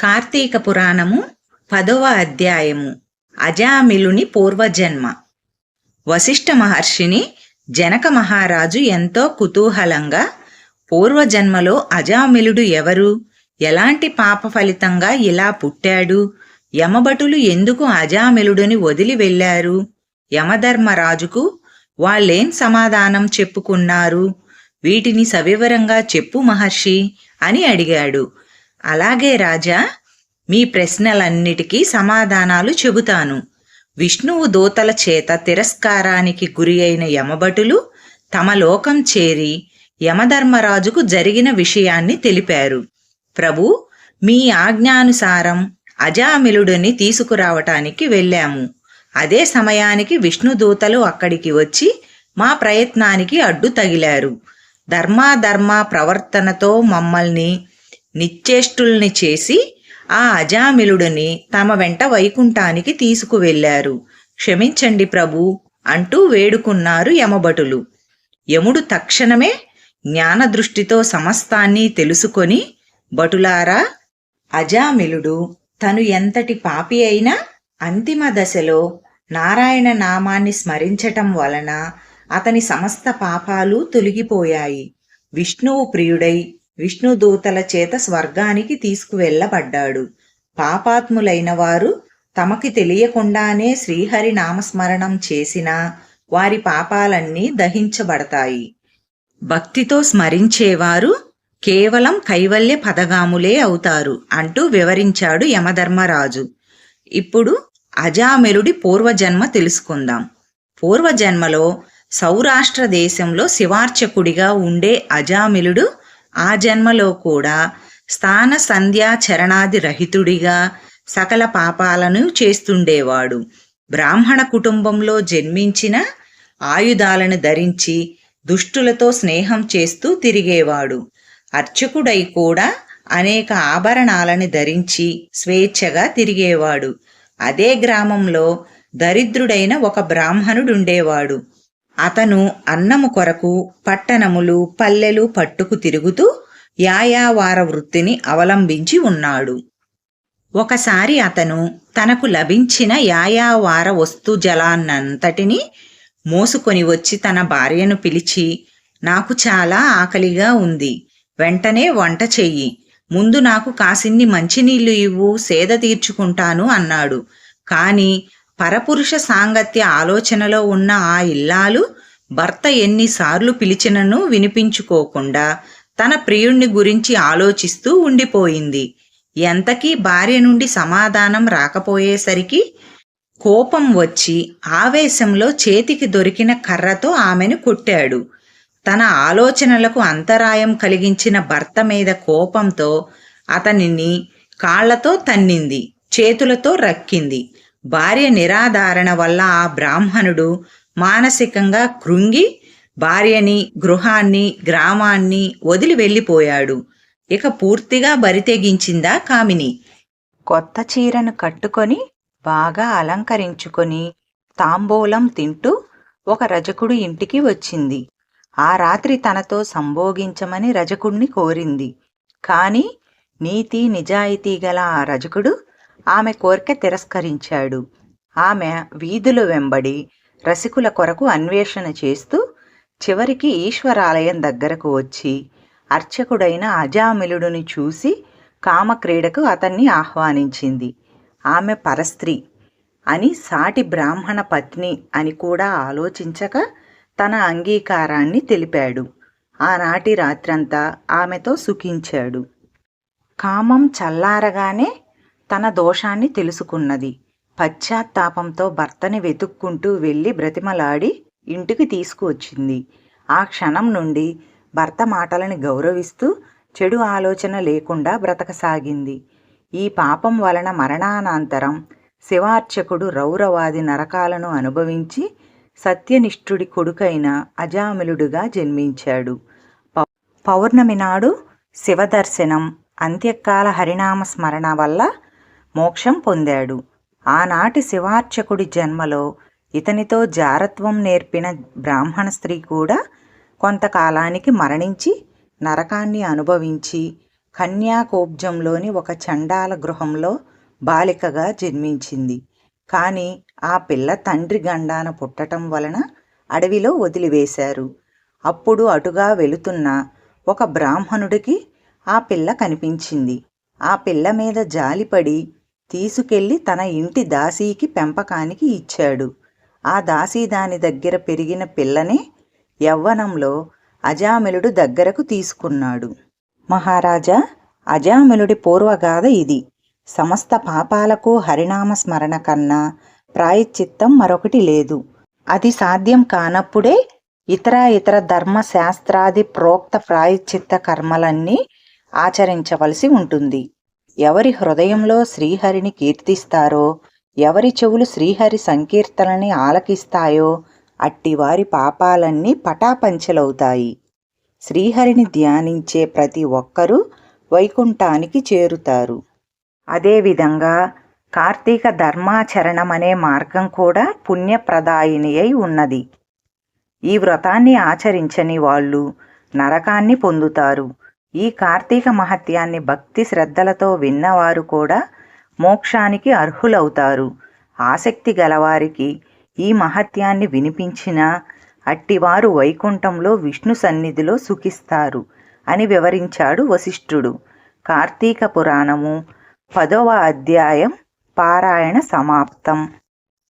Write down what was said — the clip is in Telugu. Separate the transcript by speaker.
Speaker 1: కార్తీక పురాణము పదవ అధ్యాయము. అజామిలుని పూర్వజన్మ. వశిష్ఠ మహర్షిని జనక మహారాజు ఎంతో కుతూహలంగా పూర్వజన్మలో అజామిలుడు ఎవరు? ఎలాంటి పాప ఫలితంగా ఇలా పుట్టాడు? యమభటులు ఎందుకు అజామిలుడిని వదిలి వెళ్ళారు? యమధర్మరాజుకు వాళ్ళేం సమాధానం చెప్పుకున్నారు? వీటిని సవివరంగా చెప్పు మహర్షి అని అడిగాడు. అలాగే రాజా మీ ప్రశ్నలన్నిటికీ సమాధానాలు చెబుతాను. విష్ణువు దూతల చేత తిరస్కారానికి గురి అయిన యమభటులు తమ లోకం చేరి యమధర్మరాజుకు జరిగిన విషయాన్ని తెలిపారు. ప్రభు మీ ఆజ్ఞానుసారం అజామిలుడిని తీసుకురావటానికి వెళ్ళాము. అదే సమయానికి విష్ణుదూతలు అక్కడికి వచ్చి మా ప్రయత్నానికి అడ్డు తగిలారు. ధర్మాధర్మ ప్రవర్తనతో మమ్మల్ని నిశ్చేష్టుల్ని చేసి ఆ అజామిలుడిని తమ వెంట వైకుంఠానికి తీసుకువెళ్ళారు క్షమించండి ప్రభు అంటూ వేడుకున్నారు యమభటులు. యముడు తక్షణమే జ్ఞానదృష్టితో సమస్తాన్ని తెలుసుకొని భటులారా అజామిలుడు తను ఎంతటి పాపి అయినా అంతిమ దశలో నారాయణ నామాన్ని స్మరించటం వలన అతని సమస్త పాపాలు తొలగిపోయాయి. విష్ణువు ప్రియుడై విష్ణుదూతల చేత స్వర్గానికి తీసుకువెళ్ళబడ్డాడు. పాపాత్ములైన వారు తమకి తెలియకుండానే శ్రీహరి నామస్మరణం చేసినా వారి పాపాలన్నీ దహించబడతాయి. భక్తితో స్మరించేవారు కేవలం కైవల్య పదగాములే అవుతారు అంటూ వివరించాడు యమధర్మరాజు. ఇప్పుడు అజామెలుడి పూర్వజన్మ తెలుసుకుందాం. పూర్వజన్మలో సౌరాష్ట్ర దేశంలో శివార్చకుడిగా ఉండే అజామిలుడు ఆ జన్మలో కూడా స్థాన సంధ్యాచరణాది రహితుడిగా సకల పాపాలను చేస్తుండేవాడు. బ్రాహ్మణ కుటుంబంలో జన్మించిన ఆయుధాలను ధరించి దుష్టులతో స్నేహం చేస్తూ తిరిగేవాడు. అర్చకుడై కూడా అనేక ఆభరణాలను ధరించి స్వేచ్ఛగా తిరిగేవాడు. అదే గ్రామంలో దరిద్రుడైన ఒక బ్రాహ్మణుడుండేవాడు. అతను అన్నము కొరకు పట్టణములు పల్లెలు పట్టుకు తిరుగుతూ యాయావార వృత్తిని అవలంబించి ఉన్నాడు. ఒకసారి అతను తనకు లభించిన యాయావార వస్తు జలాన్నంతటిని మోసుకొని వచ్చి తన భార్యను పిలిచి నాకు చాలా ఆకలిగా ఉంది వెంటనే వంట చెయ్యి ముందు నాకు కాసిన్ని మంచినీళ్ళు ఇవ్వు సేద తీర్చుకుంటాను అన్నాడు. కానీ పరపురుష సాంగత్య ఆలోచనలో ఉన్న ఆ ఇల్లాలు భర్త ఎన్నిసార్లు పిలిచినను వినిపించుకోకుండా తన ప్రియుణ్ణి గురించి ఆలోచిస్తూ ఉండిపోయింది. ఎంతకీ భార్య నుండి సమాధానం రాకపోయేసరికి కోపం వచ్చి ఆవేశంలో చేతికి దొరికిన కర్రతో ఆమెను కొట్టాడు. తన ఆలోచనలకు అంతరాయం కలిగించిన భర్త మీద కోపంతో అతనిని కాళ్ళతో తన్నింది చేతులతో రక్కింది. భార్య నిరాధారణ వల్ల ఆ బ్రాహ్మణుడు మానసికంగా కృంగి భార్యని గృహాన్ని గ్రామాన్ని వదిలి వెళ్ళిపోయాడు. ఇక పూర్తిగా బరితెగించిందా కామిని. కొత్త చీరను కట్టుకొని బాగా అలంకరించుకొని తాంబూలం తింటూ ఒక రజకుడు ఇంటికి వచ్చింది. ఆ రాత్రి తనతో సంభోగించమని రజకుడిని కోరింది. కాని నీతి నిజాయితీ గల ఆ రజకుడు ఆమె కోరిక తిరస్కరించాడు. ఆమె వీధుల వెంబడి రసికుల కొరకు అన్వేషణ చేస్తూ చివరికి ఈశ్వరాలయం దగ్గరకు వచ్చి అర్చకుడైన అజామిలుడిని చూసి కామక్రీడకు అతన్ని ఆహ్వానించింది. ఆమె పరస్త్రీ అని సాటి బ్రాహ్మణ పత్ని అని కూడా ఆలోచించక తన అంగీకారాన్ని తెలిపాడు. ఆనాటి రాత్రంతా ఆమెతో సుఖించాడు. కామం చల్లారగానే తన దోషాన్ని తెలుసుకున్నది. పశ్చాత్తాపంతో భర్తని వెతుక్కుంటూ వెళ్ళి బ్రతిమలాడి ఇంటికి తీసుకువచ్చింది. ఆ క్షణం నుండి భర్త మాటలని గౌరవిస్తూ చెడు ఆలోచన లేకుండా బ్రతకసాగింది. ఈ పాపం వలన మరణానంతరం శివార్చకుడు రౌరవాది నరకాలను అనుభవించి సత్యనిష్ఠుడి కొడుకైన అజామిలుడుగా జన్మించాడు. పౌర్ణమి నాడు శివదర్శనం అంత్యకాల హరినామ స్మరణ వల్ల మోక్షం పొందాడు. ఆనాటి శివార్చకుడి జన్మలో ఇతనితో జారత్వం నేర్పిన బ్రాహ్మణ స్త్రీ కూడా కొంతకాలానికి మరణించి నరకాన్ని అనుభవించి కన్యాకోబ్జంలోని ఒక చండాల గృహంలో బాలికగా జన్మించింది. కానీ ఆ పిల్ల తండ్రి గండాన పుట్టటం వలన అడవిలో వదిలివేశారు. అప్పుడు అటుగా వెళుతున్న ఒక బ్రాహ్మణుడికి ఆ పిల్ల కనిపించింది. ఆ పిల్ల మీద జాలిపడి తీసుకెళ్ళి తన ఇంటి దాసీకి పెంపకానికి ఇచ్చాడు. ఆ దాసీ దాని దగ్గర పెరిగిన పిల్లనే యవ్వనంలో అజామిలుడు దగ్గరకు తీసుకున్నాడు. మహారాజా అజామిలుడి పూర్వగాథ ఇది. సమస్త పాపాలకు హరినామ స్మరణ కన్నా ప్రాయశ్చిత్తం మరొకటి లేదు. అది సాధ్యం కానప్పుడే ఇతర ఇతర ధర్మ శాస్త్రాది ప్రోక్త ప్రాయశ్చిత్త కర్మలన్నీ ఆచరించవలసి ఉంటుంది. ఎవరి హృదయంలో శ్రీహరిని కీర్తిస్తారో ఎవరి చెవులు శ్రీహరి సంకీర్తనని ఆలకిస్తాయో అట్టివారి పాపాలన్నీ పటాపంచలవుతాయి. శ్రీహరిని ధ్యానించే ప్రతి ఒక్కరూ వైకుంఠానికి చేరుతారు. అదేవిధంగా కార్తీక ధర్మాచరణం అనే మార్గం కూడా పుణ్యప్రదాయిని అయి ఉన్నది. ఈ వ్రతాన్ని ఆచరించని వాళ్ళు నరకాన్ని పొందుతారు. ఈ కార్తీక మహత్యాన్ని భక్తి శ్రద్ధలతో విన్నవారు కూడా మోక్షానికి అర్హులవుతారు. ఆసక్తి గలవారికి ఈ మహత్యాన్ని వినిపించినా అట్టివారు వైకుంఠంలో విష్ణు సన్నిధిలో సుఖిస్తారు అని వివరించాడు వశిష్ఠుడు. కార్తీక పురాణము పదవ అధ్యాయం పారాయణ సమాప్తం.